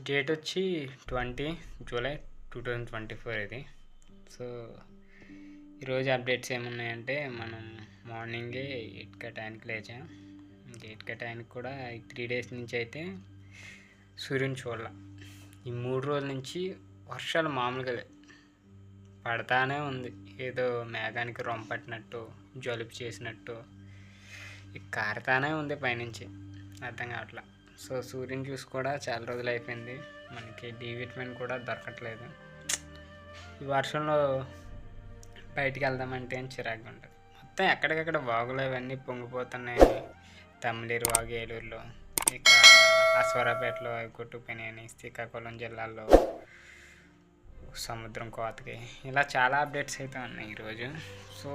ఈరోజు డేట్ వచ్చి twenty July two thousand twenty four ఇది. సో ఈరోజు అప్డేట్స్ ఏమున్నాయంటే మనం మార్నింగే ఎయిట్కి టైంకి లేచాం. ఎయిట్కి టైంకి కూడా ఈ త్రీ డేస్ నుంచి అయితే సూర్యుని చూడాల. ఈ మూడు రోజుల నుంచి వర్షాలు మామూలుగా పడతానే ఉంది. ఏదో మేఘానికి రొంపట్టినట్టు జలుబు చేసినట్టు ఇక కారుతానే ఉంది పైనుంచి. అర్థం కావట్లా. సో సూర్యుని చూసి కూడా చాలా రోజులు అయిపోయింది. మనకి డి విటమిన్ కూడా దొరకట్లేదు. ఈ వర్షంలో బయటికి వెళ్దామంటే ఏం చిరాకు ఉంటుంది. మొత్తం ఎక్కడికక్కడ వాగులు అవన్నీ పొంగిపోతున్నాయి. తమిళేరు వాగు ఏలూరులో ఇక అశ్వరాపేటలో కొట్టుకుపోయినాయని శ్రీకాకుళం జిల్లాలో సముద్రం కోతకి ఇలా చాలా అప్డేట్స్ అయితే ఉన్నాయి ఈరోజు. సో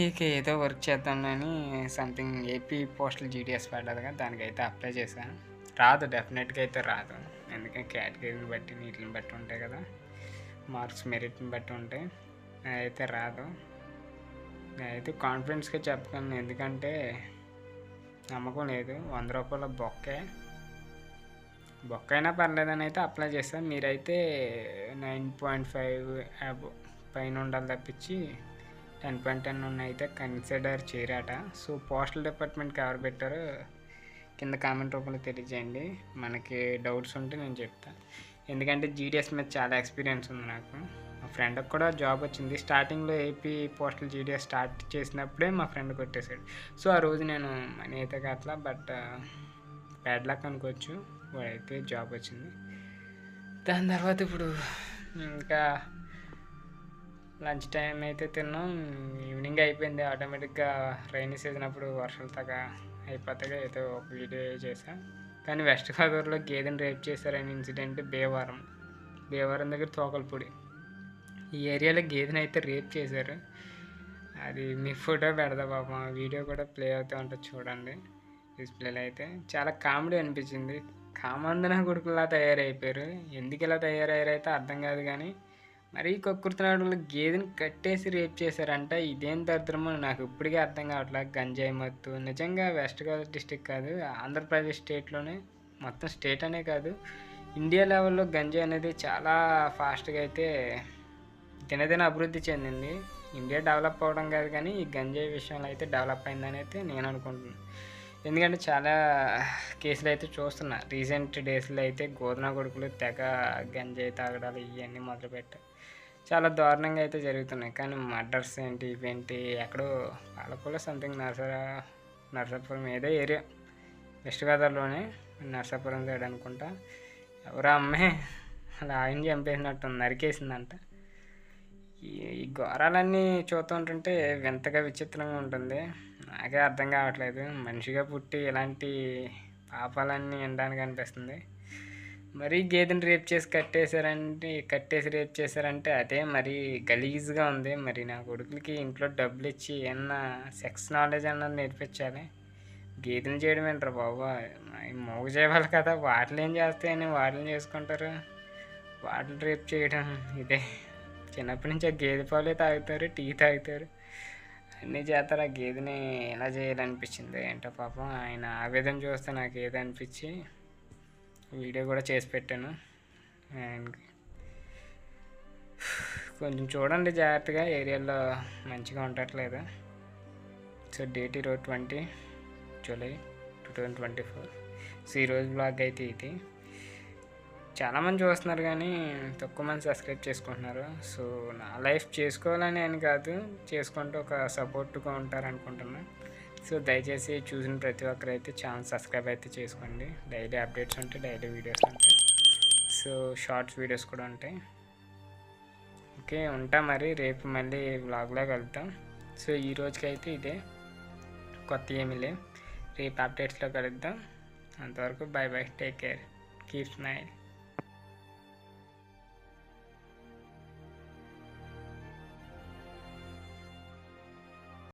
ఇక ఏదో వర్క్ చేద్దామని సంథింగ్ ఏపీ పోస్టల్ జీడిఎస్ పడ్డది కదా దానికైతే అప్లై చేశాను రాదు డెఫినెట్గా అయితే రాదు. ఎందుకంటే కేటగిరీని బట్టి నీటిని బట్టి ఉంటాయి కదా. మార్క్స్ మెరిట్ని బట్టి ఉంటాయి. అయితే రాదు. అయితే కాన్ఫిడెన్స్గా చెప్పగలను. ఎందుకంటే నమ్మకం లేదు. వంద రూపాయల బొక్కే. బొక్క అయినా పర్లేదని అయితే అప్లై చేస్తాను మీరైతే నైన్ పాయింట్ ఫైవ్ పైన ఉండాలి తప్పించి టెన్ పాయింట్ టెన్ ఉన్న అయితే కన్సిడర్ చేయరాట. సో పోస్టల్ డిపార్ట్మెంట్కి ఎవరు పెట్టారో కింద కామెంట్ రూపంలో తెలియజేయండి. మనకి డౌట్స్ ఉంటే నేను చెప్తాను ఎందుకంటే జీడిఎస్ మీద చాలా ఎక్స్పీరియన్స్ ఉంది నాకు. మా ఫ్రెండ్కి కూడా జాబ్ వచ్చింది. స్టార్టింగ్లో ఏపీ పోస్టల్ జీడిఎస్ స్టార్ట్ చేసినప్పుడే మా ఫ్రెండ్ కొట్టేశాడు. సో ఆ రోజు నేను మనీ అయితే కట్లా బట్ బ్యాడ్ లక్ అనుకోవచ్చు. వాడైతే జాబ్ వచ్చింది. దాని తర్వాత ఇప్పుడు ఇంకా లంచ్ టైం అయితే తిన్నాం. ఈవినింగ్ అయిపోయింది. ఆటోమేటిక్గా రైనీ సీజన్ అప్పుడు వర్షాలు తగ్గ అయిపోతాగా ఏదో ఒక వీడియో చేసా కానీ వెస్ట్ గోదావరిలో గేదెని రేప్ చేశారనే ఇన్సిడెంట్ భీమవరం. భీమవరం దగ్గర తోకలపూడి. ఈ ఏరియాలో గేదెని అయితే రేప్ చేశారు. అది మీ ఫోటో పెడదా పాపం. ఆ వీడియో కూడా ప్లే అవుతూ ఉంటుంది చూడండి. డిస్ప్లేలో అయితే చాలా కామెడీ అనిపించింది. కామందన కొడుకులా తయారైపోయారు. ఎందుకు ఇలా తయారయ్యారు అయితే అర్థం కాదు కానీ మరీ కొక్కుర్తున్నాడు గేదెని కట్టేసి రేప్ చేశారంట. ఇదేం దరిద్రమో నాకు ఇప్పటికే అర్థం కావట్లేదు గంజాయి మత్తు. నిజంగా వెస్ట్ గోదావరి డిస్టిక్ కాదు ఆంధ్రప్రదేశ్ స్టేట్లోనే మొత్తం స్టేట్ అనే కాదు. ఇండియా లెవెల్లో గంజాయి అనేది చాలా ఫాస్ట్గా అయితే దినదిన అభివృద్ధి చెందింది. ఇండియా డెవలప్ అవ్వడం కాదు కానీ ఈ గంజాయి విషయంలో అయితే డెవలప్ అయిందని అయితే నేను అనుకుంటున్నాను ఎందుకంటే చాలా కేసులు అయితే చూస్తున్నా. రీసెంట్ డేస్లో అయితే గోధుమ కొడుకులు తెగ గంజాయి తాగడాలు ఇవన్నీ మొదలుపెట్టారు చాలా దారుణంగా అయితే జరుగుతున్నాయి. కానీ మర్డర్స్ ఏంటి ఇవేంటి ఎక్కడో పాలకొల సంథింగ్ నర్సరా నర్సాపురం ఏదో ఏరియా. వెస్ట్ గోదావరిలోనే నర్సాపురం సైడ్ అనుకుంటా. ఎవరో అమ్మాయి అలా ఆయన చంపేసినట్టు నరికేసిందంట. ఈ ఈ ఘోరాలన్నీ చూస్తుంటుంటే వింతగా విచిత్రంగా ఉంటుంది. నాకే అర్థం కావట్లేదు. మనిషిగా పుట్టి ఇలాంటి పాపాలన్నీ వినడానికి అనిపిస్తుంది. మరీ గేదెని రేప్ చేసి కట్టేశారంటే కట్టేసి రేప్ చేశారంటే అదే మరీ గలీజ్గా ఉంది. మరి నా కొడుకులకి ఇంట్లో డబ్బులు ఇచ్చి ఏమన్నా సెక్స్ నాలెడ్జ్ అన్నది నేర్పించాలి. గేదెలు చేయడం ఏంటారు బాబా? మోగ చేయాలి కదా. వాటిని ఏం చేస్తాయని వాటిని చేసుకుంటారు. వాటిని రేప్ చేయడం ఇదే. చిన్నప్పటి నుంచి ఆ గేదె పాలే తాగుతారు టీ తాగుతారు. అన్నీ చేస్తారు. ఆ గేదెని ఎలా చేయాలనిపించింది ఏంటో పాపం ఆయన ఆవేదన చూస్తే నాకు ఏదనిపించి అనిపించి వీడియో కూడా చేసి పెట్టాను. అండ్ కొంచెం చూడండి జాగ్రత్తగా ఏరియాలో మంచిగా ఉండట్లేదు. సో డేట్ ఈరోజు twenty July two thousand twenty four. So ఈరోజు బ్లాగ్ అయితే ఇది. చాలామంది చూస్తున్నారు కానీ తక్కువ మంది సబ్స్క్రైబ్ చేసుకుంటున్నారు. సో నా లైఫ్ చేసుకోవాలని అని కాదు చేసుకుంటూ ఒక సపోర్ట్గా ఉంటారు సో దయచేసి చూసిన ప్రతి ఒక్కరైతే ఛానల్ సబ్స్క్రైబ్ అయితే చేసుకోండి. డైలీ అప్డేట్స్ ఉంటాయి డైలీ వీడియోస్ ఉంటాయి. సో షార్ట్స్ వీడియోస్ కూడా ఉంటాయి. ఓకే ఉంటా మరి. రేపు మళ్ళీ వ్లాగ్లో కలుద్దాం. సో ఈ రోజుకైతే ఇదే. కొత్త ఏమీ లేవు రేపు అప్డేట్స్లో కలుద్దాం. అంతవరకు bye bye. Take care. Keep smile.